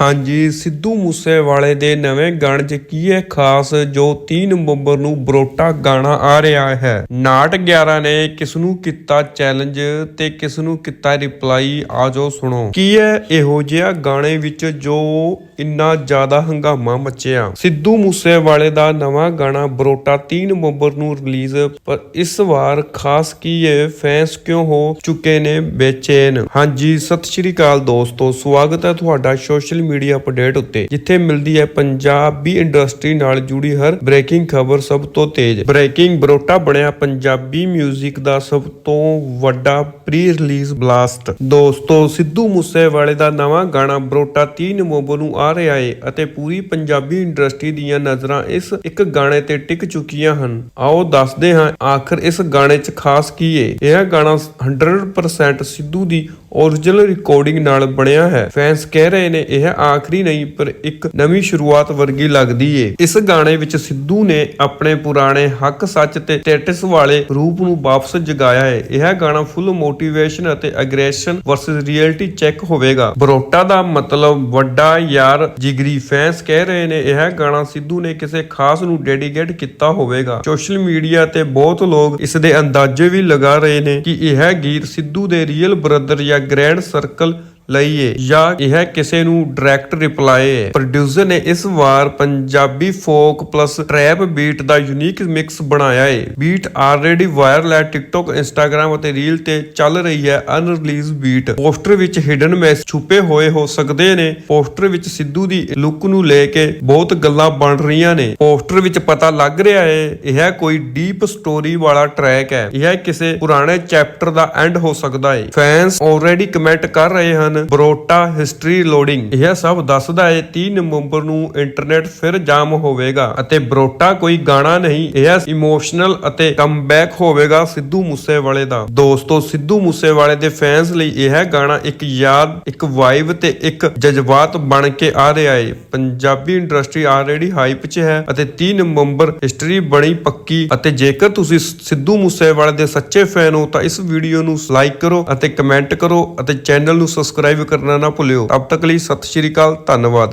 ਹਾਂਜੀ, ਸਿੱਧੂ ਮੂਸੇਵਾਲੇ ਦੇ ਨਵੇਂ ਗਾਣੇ 'ਚ ਕੀ ਹੈ ਖਾਸ ਜੋ 3 ਨਵੰਬਰ ਨੂੰ ਬਰੋਟਾ ਗਾਣਾ ਆ ਰਿਹਾ ਹੈ? ਨਾਟ 11 ਨੇ ਕਿਸ ਨੂੰ ਕੀਤਾ ਚੈਲੰਜ ਤੇ ਕਿਸ ਨੂੰ ਕੀਤਾ ਰਿਪਲਾਈ ਆਜੋ ਸੁਣੋ। ਕੀ ਹੈ ਇਹੋ ਜਿਹਾ ਗਾਣੇ ਵਿੱਚ ਜੋ ਇੰਨਾ ਜ਼ਿਆਦਾ ਹੰਗਾਮਾ ਮਚਿਆ? ਸਿੱਧੂ ਮੂਸੇਵਾਲੇ ਦਾ ਨਵਾਂ ਗਾਣਾ ਬਰੋਟਾ 3 ਨਵੰਬਰ ਨੂੰ ਰਿਲੀਜ਼ ਪਰ ਇਸ ਵਾਰ ਖਾਸ ਕੀ ਹੈ? ਫੈਨਸ ਕਿਉਂ ਹੋ ਚੁੱਕੇ ਨੇ ਬੇਚੈਨ? ਹਾਂਜੀ, ਸਤਿ ਸ਼੍ਰੀ ਅਕਾਲ ਦੋਸਤੋ, ਸਵਾਗਤ ਹੈ ਤੁਹਾਡਾ ਸੋਸ਼ਲ ਮੀਡੀਆ ਅਪਡੇਟ ਉੱਤੇ, ਜਿੱਥੇ ਮਿਲਦੀ ਹੈ ਪੰਜਾਬੀ ਇੰਡਸਟਰੀ ਨਾਲ ਜੁੜੀ ਹਰ ਬ੍ਰੇਕਿੰਗ ਖਬਰ ਸਭ ਤੋਂ ਤੇਜ਼। ਬ੍ਰੇਕਿੰਗ ਬਰੋਟਾ ਬਣਿਆ ਪੰਜਾਬੀ 뮤직 ਦਾ ਸਭ ਤੋਂ ਵੱਡਾ ਪ੍ਰੀ ਰਿਲੀਜ਼ ਬਲਾਸਟ ਦੋਸਤੋ, ਸਿੱਧੂ ਮੂਸੇਵਾਲੇ ਦਾ ਨਵਾਂ ਗਾਣਾ ਬਰੋਟਾ 3 ਨਵੰਬਰ ਨੂੰ ਆ ਰਿਹਾ ਹੈ ਅਤੇ ਪੂਰੀ ਪੰਜਾਬੀ ਇੰਡਸਟਰੀ ਦੀਆਂ ਨਜ਼ਰਾਂ ਇਸ ਇੱਕ ਗਾਣੇ ਤੇ ਟਿਕ ਚੁੱਕੀਆਂ ਹਨ। ਆਓ ਦੱਸਦੇ ਹਾਂ, ਆਖਰ ਇਸ ਗਾਣੇ 'ਚ ਖਾਸ ਕੀ ਹੈ ਇਹ ਗਾਣਾ 100% ਸਿੱਧੂ ਦੀ ਓਰੀਜਨਲ ਰਿਕਾਰਡਿੰਗ ਨਾਲ ਬਣਿਆ ਹੈ। ਫੈਨਸ ਕਹਿ ਰਹੇ ਨੇ, ਇਹ ਆਖਰੀ ਨਹੀਂ, ਪਰ ਇੱਕ ਨਵੀਂ ਸ਼ੁਰੂਆਤ ਵਰਗੀ ਲੱਗਦੀ ਏ। ਇਸ ਗਾਣੇ ਵਿੱਚ ਸਿੱਧੂ ਨੇ ਆਪਣੇ ਪੁਰਾਣੇ ਹੱਕ ਸੱਚ ਤੇ ਸਟੇਟਸ ਵਾਲੇ ਰੂਪ ਨੂੰ ਵਾਪਸ ਜਗਾਇਆ ਹੈ ਇਹ ਗਾਣਾ ਫੁੱਲ ਮੋਟੀਵੇਸ਼ਨ ਅਤੇ ਅਗਰੈਸ਼ਨ ਵਰਸਸ ਰਿਐਲਿਟੀ ਚੈੱਕ ਹੋਵੇਗਾ। ਬਰੋਟਾ ਦਾ ਮਤਲਬ ਵੱਡਾ ਯਾਰ ਜਿਗਰੀ ਫੈਨਸ ਕਹਿ ਰਹੇ ਨੇ, ਇਹ ਗਾਣਾ ਸਿੱਧੂ ਨੇ ਕਿਸੇ ਖਾਸ ਨੂੰ ਡੈਡੀਕੇਟ ਕੀਤਾ ਹੋਵੇਗਾ। ਸੋਸ਼ਲ ਮੀਡੀਆ ਤੇ ਬਹੁਤ ਲੋਕ ਇਸ ਦੇ ਅੰਦਾਜ਼ੇ ਵੀ ਲਗਾ ਰਹੇ ਨੇ ਕਿ ਇਹ ਗੀਤ ਸਿੱਧੂ ਦੇ ਰੀਅਲ ਬ੍ਰਦਰ ਜਾਂ ਗ੍ਰੈਂਡ ਸਰਕਲ ਲਈ ਜਾਂ ਇਹ ਕਿਸੇ ਨੂੰ ਡਾਇਰੈਕਟ ਰਿਪਲਾਈ ਹੈ ਪ੍ਰੋਡਿਊਸਰ ਨੇ ਇਸ ਵਾਰ Punjabi folk plus trap beat ਦਾ ਯੂਨੀਕ ਮਿਕਸ ਬਣਾਇਆ ਏ। ਬੀਟ ਆਲਰੇਡੀ ਵਾਇਰਲ ਹੈ ਟਿਕਟੌਕ ਇੰਸਟਾਗ੍ਰam ਅਤੇ ਰੀਲ ਤੇ ਚੱਲ ਰਹੀ ਹੈ ਅਨਰਿਲੀਜ਼ ਬੀਟ ਪੋਸਟਰ ਵਿੱਚ ਹਿਡਨ ਮੈਸੇਜ ਛੁਪੇ ਹੋਏ ਹੋ ਸਕਦੇ ਨੇ। ਪੋਸਟਰ ਵਿੱਚ ਸਿੱਧੂ ਦੀ ਲੁੱਕ ਨੂੰ ਲੈ ਕੇ ਬਹੁਤ ਗੱਲਾਂ ਬਣ ਰਹੀਆਂ ਨੇ। ਪੋਸਟਰ ਵਿੱਚ ਪਤਾ ਲੱਗ ਰਿਹਾ ਹੈ ਇਹ ਕੋਈ ਡੀਪ ਸਟੋਰੀ ਵਾਲਾ ਟਰੈਕ ਹੈ। ਇਹ ਕਿਸੇ ਪੁਰਾਣੇ ਚੈਪਟਰ ਦਾ ਐਂਡ ਹੋ ਸਕਦਾ ਏ। ਫੈਨਸ ਆਲਰੇਡੀ ਕਮੈਂਟ ਕਰ ਰਹੇ ਹਨ ਬਰੋਟਾ, ਹਿਸਟਰੀ, ਲੋਡਿੰਗ। ਇਹ ਸਭ ਦੱਸਦਾ ਹੈ 3 ਨਵੰਬਰ ਨੂੰ ਇੰਟਰਨੈਟ ਫਿਰ ਜਾਮ ਹੋਵੇਗਾ ਅਤੇ ਬਰੋਟਾ ਕੋਈ ਗਾਣਾ ਨਹੀਂ, ਇਹ ਇਮੋਸ਼ਨਲ ਅਤੇ ਕਮਬੈਕ ਹੋਵੇਗਾ ਸਿੱਧੂ ਮੂਸੇਵਾਲੇ ਦਾ। ਦੋਸਤੋ, ਸਿੱਧੂ ਮੂਸੇਵਾਲੇ ਦੇ ਫੈਨਸ ਲਈ ਇਹ ਗਾਣਾ ਇੱਕ ਯਾਦ, ਇੱਕ ਵਾਈਬ ਤੇ ਇੱਕ ਜਜ਼ਬਾਤ ਬਣ ਕੇ ਆ ਰਿਹਾ ਹੈ। ਪੰਜਾਬੀ ਇੰਡਸਟਰੀ ਆਲਰੇਡੀ ਹਾਈਪ 'ਚ ਹੈ ਅਤੇ 3 ਨਵੰਬਰ ਹਿਸਟਰੀ ਬਣੀ ਪੱਕੀ ਅਤੇ ਜੇਕਰ ਤੁਸੀਂ ਸਿੱਧੂ ਮੂਸੇਵਾਲੇ ਦੇ ਸੱਚੇ ਫੈਨ ਹੋ ਤਾਂ ਇਸ ਵੀਡੀਓ ਨੂੰ ਲਾਈਕ ਕਰੋ ਅਤੇ ਕਮੈਂਟ ਕਰੋ ਅਤੇ ਚੈਨਲ ਨੂੰ ਸਬਸਕ੍ਰਾਈਬ ਸਬਸਕ੍ਰਾਈਬ ਕਰਨਾ ਨਾ ਭੁੱਲਿਓ। ਤਬ ਤੱਕ ਲਈ ਸਤਿ ਸ਼੍ਰੀ ਅਕਾਲ ਧੰਨਵਾਦ।